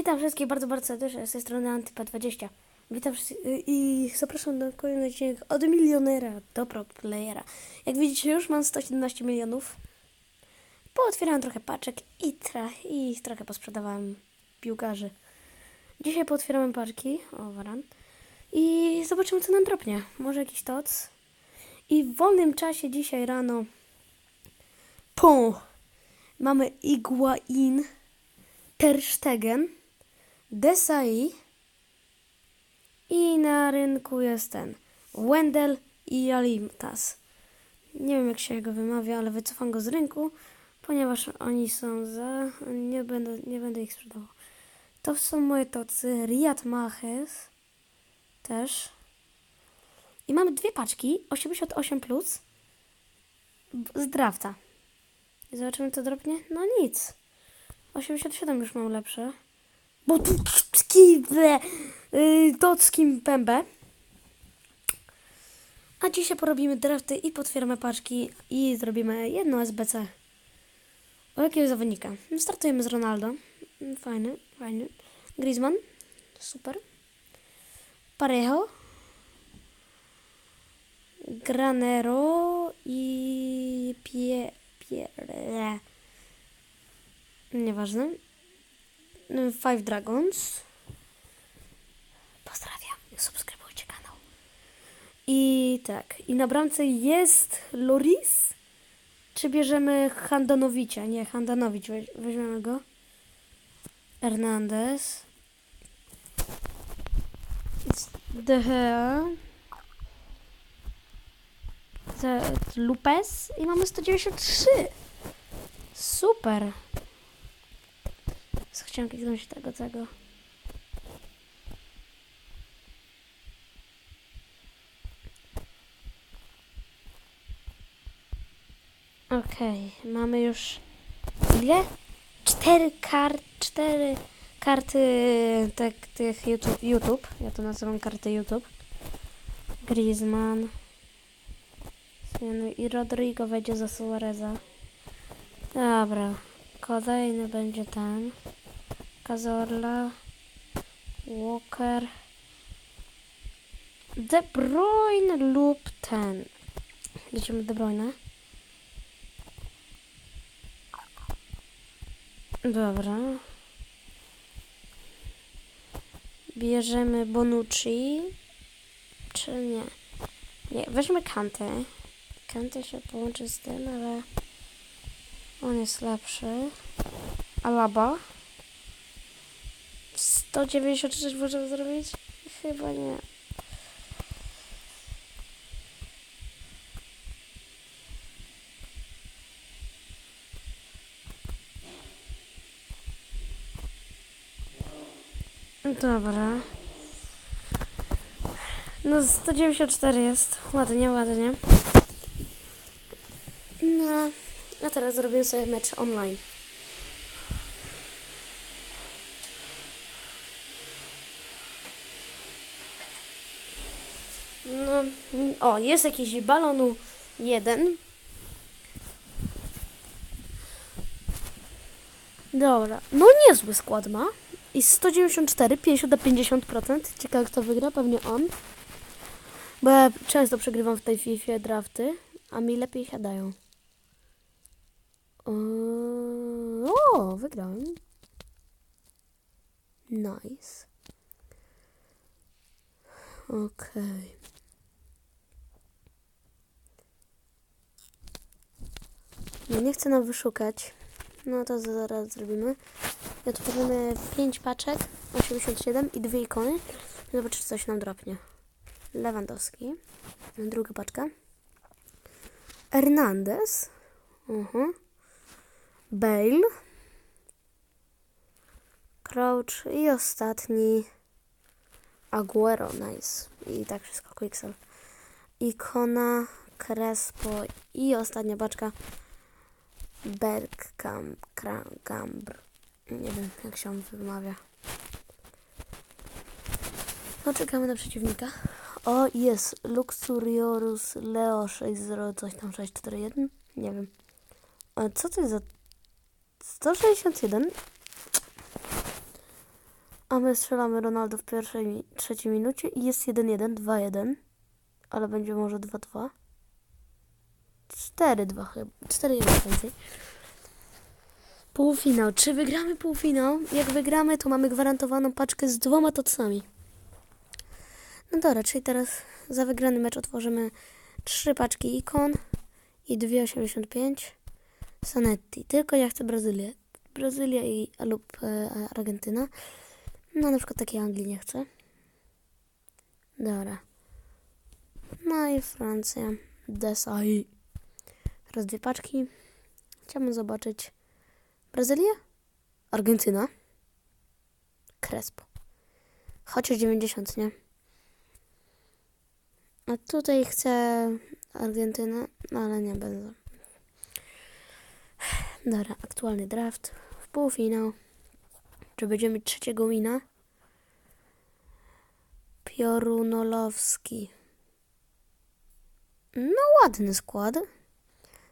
Witam wszystkich bardzo, bardzo serdecznie z tej strony Antypa20. Witam wszystkich i zapraszam na kolejny odcinek od milionera do pro playera. Jak widzicie już mam 117 milionów. Pootwierałem trochę paczek i, tra i trochę posprzedawałem piłkarzy. Dzisiaj pootwieramy paczki, o waran, i zobaczymy co nam dropnie. Może jakiś toc. I w wolnym czasie dzisiaj rano pum, mamy Iguain. Ter Desai i na rynku jest ten Wendel i Jalimtas. Nie wiem jak się go wymawia, ale wycofam go z rynku, ponieważ oni są za... nie będę, nie będę ich sprzedawał. To są moje tocy, Riyad Mahrez też. I mamy dwie paczki, 88+, plus, z drafta. Zobaczymy co dropnie. No nic. 87 już mam lepsze. Bo tu yy, dockim pębę. A dzisiaj porobimy drafty i potwieramy paczki i zrobimy jedno SBC. O jakiego zawodnika? Startujemy z Ronaldo. Fajny, fajny. Griezmann. Super. Parejo. Granero i Pie... Pierre. Nieważne. Five Dragons. Pozdrawiam. Subskrybujcie kanał. I tak. I na bramce jest Loris. Czy bierzemy Handanowicia? Nie, Handanowicz. Weź, weźmiemy go. Hernandez. De Gea. Lupez. I mamy 193. Super. Chciałam kliknąć tego, tego. Okej, mamy już ile? Cztery kart, cztery karty tak, tych YouTube, YouTube. Ja to nazywam karty YouTube. Griezmann. I Rodrigo wejdzie za Suareza. Dobra. Kolejny będzie ten. Cazorla. Walker. De Bruyne lub ten. Lecimy De Bruyne. Dobra. Bierzemy Bonucci. Czy nie? Nie, weźmy Kantę. Kantę się połączy z tym, ale on jest lepszy. Alaba. 196 możemy zrobić? Chyba nie. Dobra. No 194 jest. Ładnie, ładnie. No, a teraz zrobię sobie mecz online. No, o, jest jakiś balonu jeden. Dobra, no niezły skład ma. I 194, 50 do 50%. Ciekawe kto wygra, pewnie on. Bo ja często przegrywam w tej FIFA drafty, a mi lepiej siadają. O, wygrałem. Nice. Okej. Okay. Nie chcę nam wyszukać. No to zaraz zrobimy. Tu powiemy 5 paczek, 87 i dwie ikony. Zobaczyć, coś nam dropnie. Lewandowski. Druga paczka. Hernandez. Uh -huh. Bale. Crouch i ostatni Aguero, nice. I tak wszystko, Quicksel. Ikona, Crespo i ostatnia baczka Bergkamp. Nie wiem, jak się on wymawia. No, czekamy na przeciwnika. O, jest Luxuriorus Leo 60 coś tam 641. Nie wiem. A co to jest za 161? A my strzelamy Ronaldo w pierwszej, trzeciej minucie i jest 1-1, 2-1. Ale będzie może 2-2. 4-2 chyba. 4-1 więcej. Półfinał. Czy wygramy półfinał? Jak wygramy, to mamy gwarantowaną paczkę z dwoma tocami. No dobra, czyli teraz za wygrany mecz otworzymy trzy paczki ikon i 2,85 Sanetti. Tylko ja chcę Brazylię. Brazylia i, lub e, Argentyna. No na przykład takiej Anglii nie chcę. Dobra. No i Francja. Desai. Raz dwie paczki. Chciałbym zobaczyć Brazylię? Argentyna? Crespo. Chociaż 90, nie? A tutaj chcę Argentynę, no ale nie będę. Dobra, aktualny draft. W półfinał. Czy będziemy mieć trzeciego wina? Piorunolowski. No ładny skład.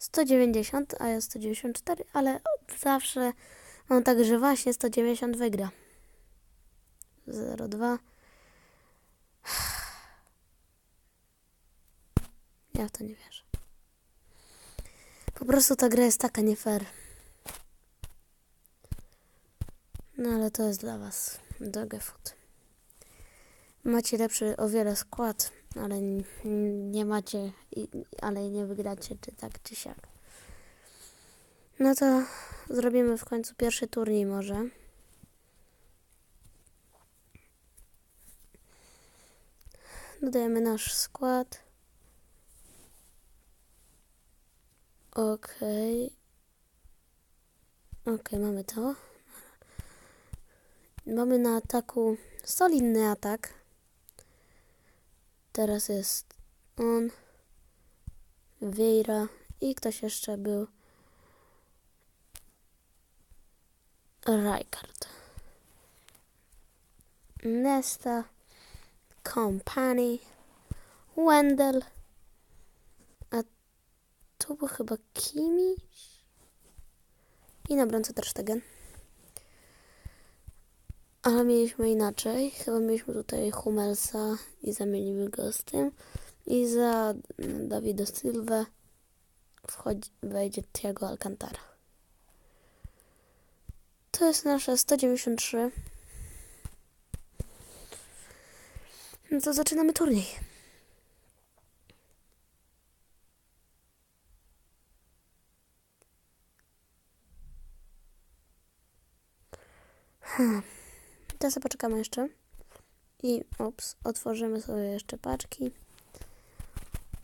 190, a ja 194, ale zawsze mam tak, że właśnie 190 wygra. 0,2. Ja w to nie wierzę. Po prostu ta gra jest taka nie fair. No ale to jest dla was do Food. Macie lepszy o wiele skład, ale nie macie, ale nie wygracie, czy tak, czy siak. No to zrobimy w końcu pierwszy turniej może. Dodajemy nasz skład. Okej. Okej, mamy to. Mamy na ataku solidny atak. Teraz jest on, Vieira i ktoś jeszcze był. Rijkaard. Nesta, Company, Wendell, a tu był chyba Kimi i na bramce Ter Stegen. Ale mieliśmy inaczej. Chyba mieliśmy tutaj Hummelsa i zamienimy go z tym. I za mm, Davida Silva wejdzie Thiago Alcantara. To jest nasze 193. No to zaczynamy turniej. Hmm. Teraz poczekamy jeszcze. I ups, otworzymy sobie jeszcze paczki.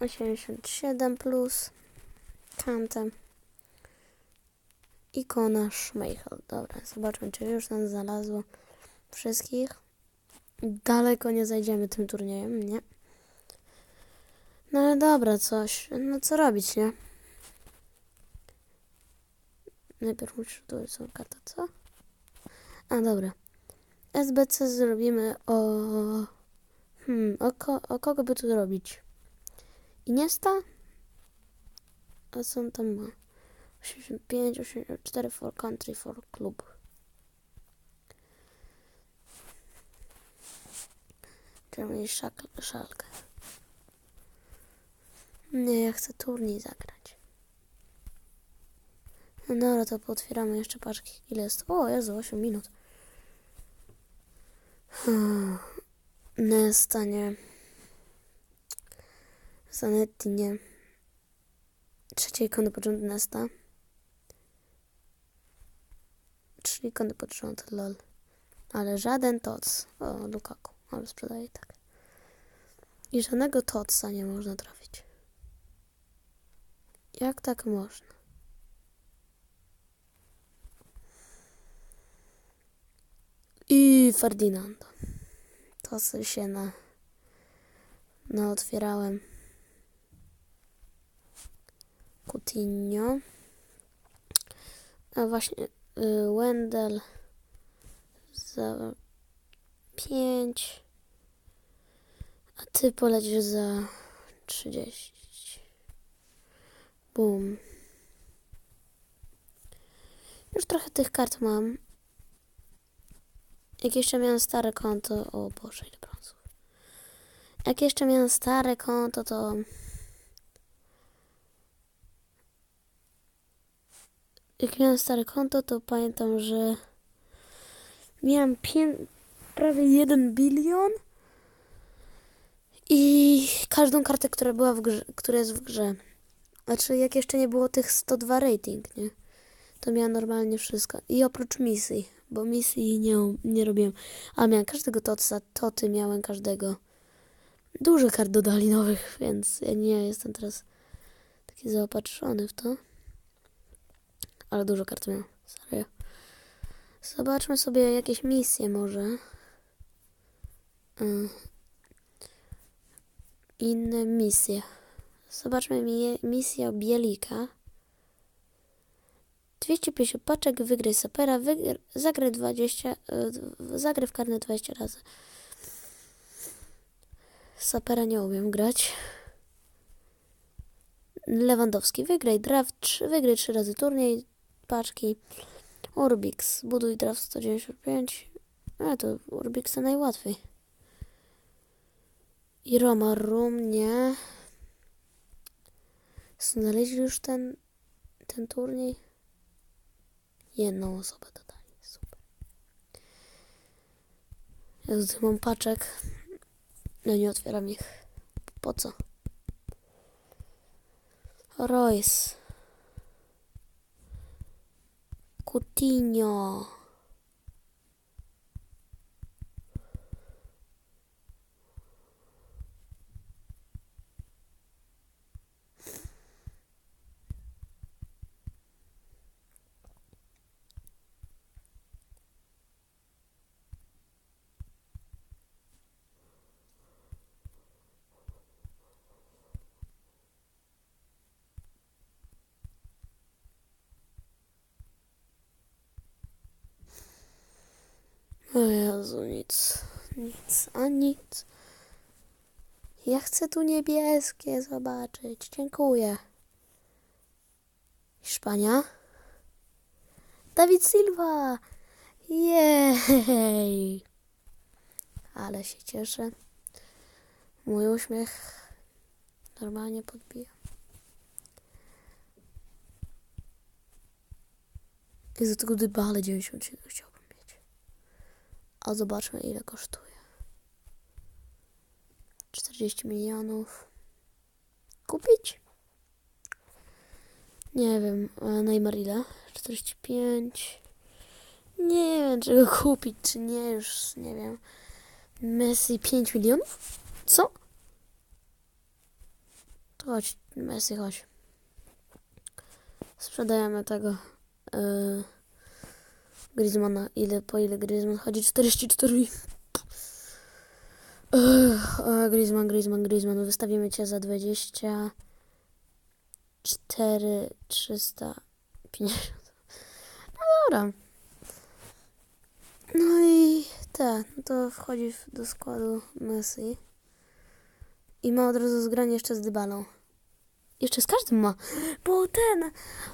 87 plus kantem. Ikona Schmeichel. Dobra, zobaczmy, czy już nam znalazło wszystkich. Daleko nie zajdziemy tym turniejem, nie? No ale dobra, coś. No co robić, nie? Najpierw muszę tu są karta, co? A dobra. SBC zrobimy o... Hmm, o, ko, o kogo by tu zrobić? Iniesta? A co on tam ma? 85, 84 for country, for club. Germany Szak- Szalkę. Nie, ja chcę turniej zagrać. No dobra, to pootwieramy jeszcze paczki. Ile jest? O, Jezu, 8 minut. Hmm. Nesta nie. Zanetti nie. Trzeciej ikony rząd Nesta. Trzy ikony rząd lol. Ale żaden toc. O, Lukaku. Ale sprzedaje tak. I żadnego totsa nie można trafić. Jak tak można? Ferdinando. To co się na, na otwierałem. Coutinho. A właśnie y, Wendell za 5. A ty polecisz za 30. Bum. Już trochę tych kart mam. Jak jeszcze miałem stare konto, o Boże, ile brązów. Jak jeszcze miałem stare konto, to... Jak miałem stare konto, to pamiętam, że miałem pię... prawie 1 bilion i każdą kartę, która była w grze, która jest w grze. Znaczy, jak jeszcze nie było tych 102 rating, nie? To miałem normalnie wszystko. I oprócz misji, bo misji nie, nie robiłem. A miałem każdego totsa, toty miałem każdego. Dużo kart dodali nowych, więc ja nie jestem teraz taki zaopatrzony w to. Ale dużo kart miałem, serio. Zobaczmy sobie jakieś misje może. Y. Inne misje. Zobaczmy mi misję Bielika. 250 paczek, wygraj sapera, wygr zagraj 20, y, zagraj w karne 20 razy. Sapera nie umiem grać. Lewandowski, wygraj draft, 3, wygraj 3 razy turniej, paczki. Urbix, buduj draft 195. A to Urbixa najłatwiej. I Roma Room, nie. Znaleźli już ten, ten turniej? Jedną osobę dodali. Super. Ja tutaj mam paczek. No nie otwieram ich. Po co? Royce. Coutinho. O Jezu, nic. Nic, a nic. Ja chcę tu niebieskie zobaczyć. Dziękuję. Hiszpania. Dawid Silva. Jej. Ale się cieszę. Mój uśmiech normalnie podbija. I za tego dybale 97 chciałbym mieć. A zobaczmy ile kosztuje. 40 milionów. Kupić? Nie wiem. Neymar ile? 45. Nie wiem, czy go kupić, czy nie, już nie wiem. Messi 5 milionów? Co? To chodź, Messi, chodź. Sprzedajemy tego yy, Griezmana. Ile, po ile Griezmann chodzi? 44. Yy, yy, Griezmann, Griezmann, Griezmann. Wystawimy cię za 24 350. No dobra. No i no to wchodzi do składu Messi. I ma od razu zgranie jeszcze z Dybalą. Jeszcze z każdym ma. Bo ten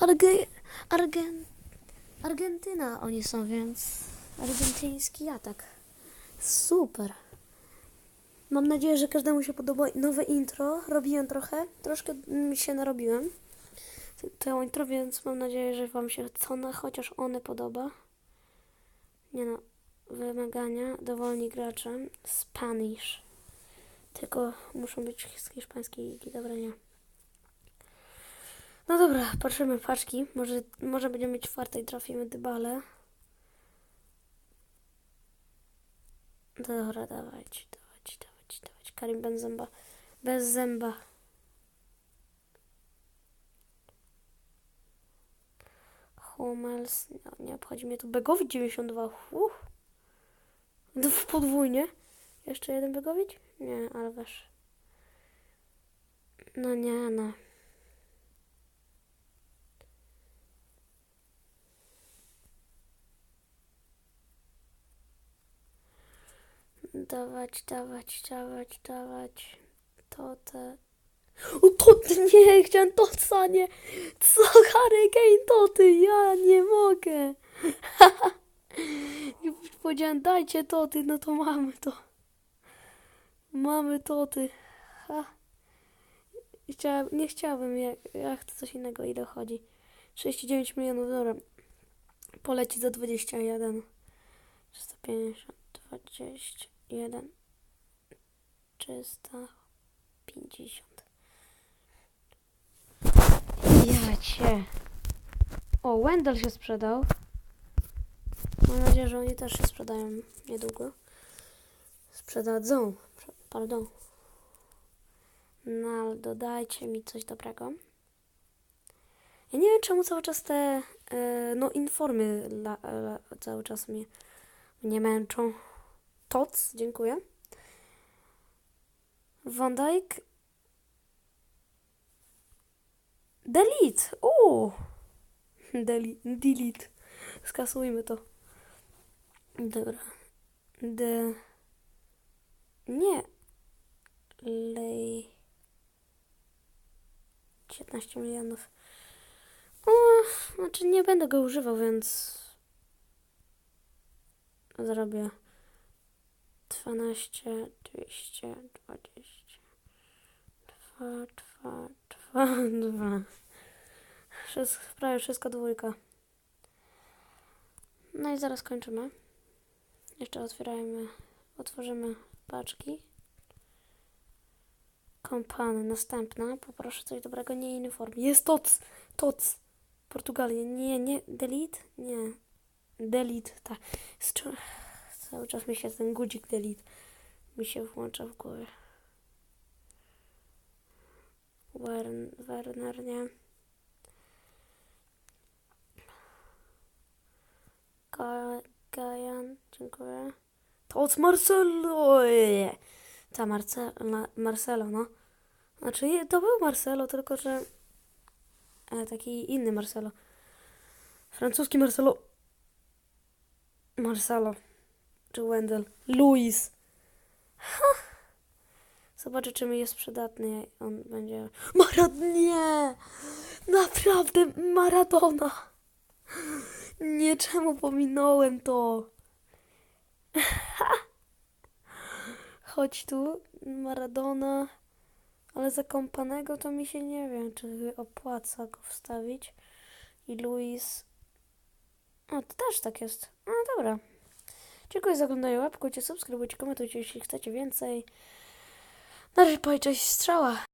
Arge, Argen, Argentyna oni są, więc argentyński atak. Super. Mam nadzieję, że każdemu się podoba nowe intro. Robiłem trochę, troszkę się narobiłem. To intro, więc mam nadzieję, że Wam się co na chociaż one podoba. Nie no, wymagania, dowolni gracze, Spanish. Tylko muszą być z hiszpańskiej dobra, nie. No dobra, patrzymy paczki. Może, może będziemy czwartej, trafimy dybale. Dobra, dawać, dawać, dawać, dawać. Karim Benzemba. Bez zęba. Hummels. No, nie obchodzi mnie to. Begowicz 92. Uff. Podwójnie. Jeszcze jeden Begowicz? Nie, ale wiesz. No nie, no. Dawać, dawać, dawać, dawać. To te. O, to ty nie, chciałem to co nie. Co, Harry Kane, to ty, ja nie mogę. powiedziałem dajcie to ty, no to mamy to. Mamy to ty. Ha. Chciałem, nie chciałbym, ja, ja chcę coś innego i dochodzi. 39 milionów, dobra. Poleci za 21. 350, 21. 350. Ja cię. O, Wendell się sprzedał. Mam nadzieję, że oni też się sprzedają niedługo. Sprzedadzą. Prze- Pardon. No, dodajcie mi coś dobrego. Ja nie wiem, czemu cały czas te e, no informy la, la, cały czas mnie, mnie męczą. Toc, dziękuję. Van Dijk. Delete. Uuu. Delete. Delete. Skasujmy to. Dobra. De... Nie. Lej... 19 milionów. O, znaczy nie będę go używał, więc... Zrobię... 12, 220... 2, 2, 2, 2. Wszystko, prawie wszystko dwójka. No i zaraz kończymy. Jeszcze otwierajmy, otworzymy paczki. Kompany, następna. Poproszę coś dobrego, nie uniform. Jest TOC! TOC! Portugalia. Nie, nie. Delete? Nie. Delete, tak. Z Cały czas mi się ten guzik delete mi się włącza w głowie. Wern, Werner, nie. Ga- Gajan, dziękuję. To od Marcelo! Ta Marce, Ma, Marcelo, no. Znaczy, to był Marcelo, tylko że e, taki inny Marcelo. Francuski Marcelo. Marcelo. Czy Wendell. Luis. Ha! Zobaczę, czy mi jest przydatny. On będzie. Marad, nie! Naprawdę, Maradona! Nie, czemu pominąłem to? Chodź tu, Maradona. Ale za kompanego to mi się nie wiem, czy opłaca go wstawić. I Luis. O, to też tak jest. No dobra. Dziękuję za oglądanie. Łapkujcie, subskrybujcie, komentujcie, jeśli chcecie więcej. Na razie, cześć, strzała.